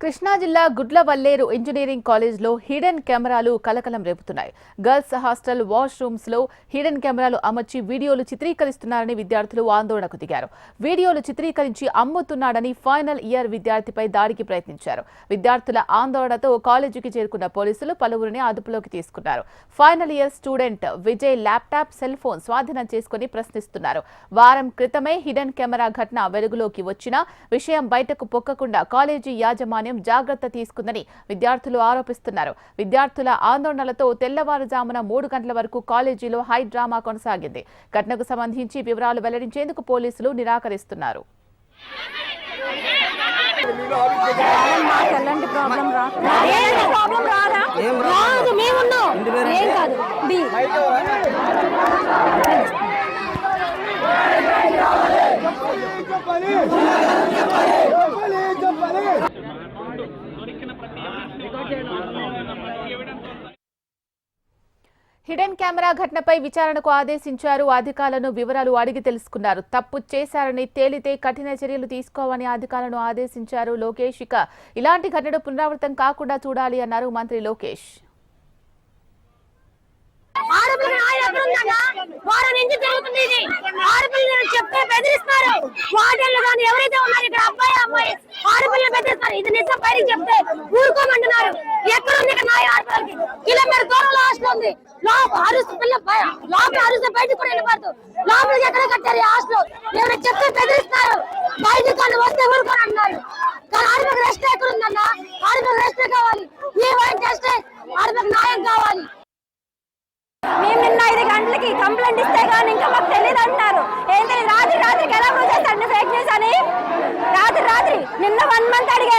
కృష్ణా జిల్లా గుడ్లవల్లేరు ఇంజనీరింగ్ కాలేజ్లో హిడెన్ కెమెరాలు కలకలం రేపుతున్నాయి. గర్ల్స్ హాస్టల్ వాష్రూమ్స్లో హిడెన్ కెమెరాలు అమర్చి వీడియోలు చిత్రీకరిస్తున్నారని విద్యార్థులు ఆందోళనకు దిగారు. వీడియోలు చిత్రీకరించి అమ్ముతున్నాడని ఫైనల్ ఇయర్ విద్యార్థిపై దాడికి ప్రయత్నించారు. విద్యార్థుల ఆందోళనతో కాలేజీకి చేరుకున్న పోలీసులు పలువురిని అదుపులోకి తీసుకున్నారు. Final year student Vijay laptop cell phone స్వాధీనం చేసుకుని ప్రశ్నిస్తున్నారు. వారం క్రితమే హిడెన్ కెమెరా ఘటన వెలుగులోకి వచ్చినా విషయం బయటకు పొక్కకుండా కాలేజీ యాజమాన్యం జాగ్రత్త తీసుకుందని విద్యార్థులు ఆరోపిస్తున్నారు. విద్యార్థుల ఆందోళనలతో తెల్లవారుజామున మూడు గంటల వరకు కాలేజీలో హై డ్రామా కొనసాగింది. ఘటనకు సంబంధించి వివరాలు వెల్లడించేందుకు పోలీసులు నిరాకరిస్తున్నారు. మాకు ఎలాంటి ప్రాబ్లం రా ఎలాంటి ప్రాబ్లం రాదా రాదు మేమున్నాం ఏం కాదు. బి హిడెన్ కెమెరా ఘటనపై విచారణకు ఆదేశించారు. అధికారులను వివరాలు అడిగి తెలుసుకున్నారు. తప్పు చేశారని తేలితే కఠిన చర్యలు తీసుకోవాలని అధికారులను ఆదేశించారు. లోకేష్ ఇక ఇలాంటి ఘటన పునరావృతం కాకుండా చూడాలి అన్నారు మంత్రి లోకేష్. వారం నుంచి జరుగుతుంది ఇది. ఆడపిల్లలు చెప్తే బెదిరిస్తారు. వార్డెన్లు కానీ ఎవరైతే ఉన్నారు ఇక్కడ అబ్బాయి అమ్మాయి ఆడపిల్లలు బెదిరిస్తారు. ఇది నిజం బయటికి చెప్తే ఊరుకో లోపల బయటకు కూడా లోపలికి ఎక్కడ కట్టారు హాస్టల్? ఎవరైనా చెప్తే బెదిరిస్తారు బయటకు వస్తే అంటున్నారు కానీ ఆడపిల్లకి రెస్ట్ ఎక్కడ ఉందన్నా? ఆడపిల్లకి రెస్ట్ కావాలి. ఈ వైన్ చేస్తే ఆడపిల్లకి న్యాయం కావాలి. మేము నిన్న ఐదు గంటలకి కంప్లైంట్ ఇస్తే కానీ ఇంకా మాకు తెలియదు అంటున్నారు. ఏంటి రాత్రి రాత్రికి ఎలా ప్రూవ్ ఫేక్ న్యూస్ అని? రాత్రి రాత్రి నిన్న వన్ మంత్ అడిగారు.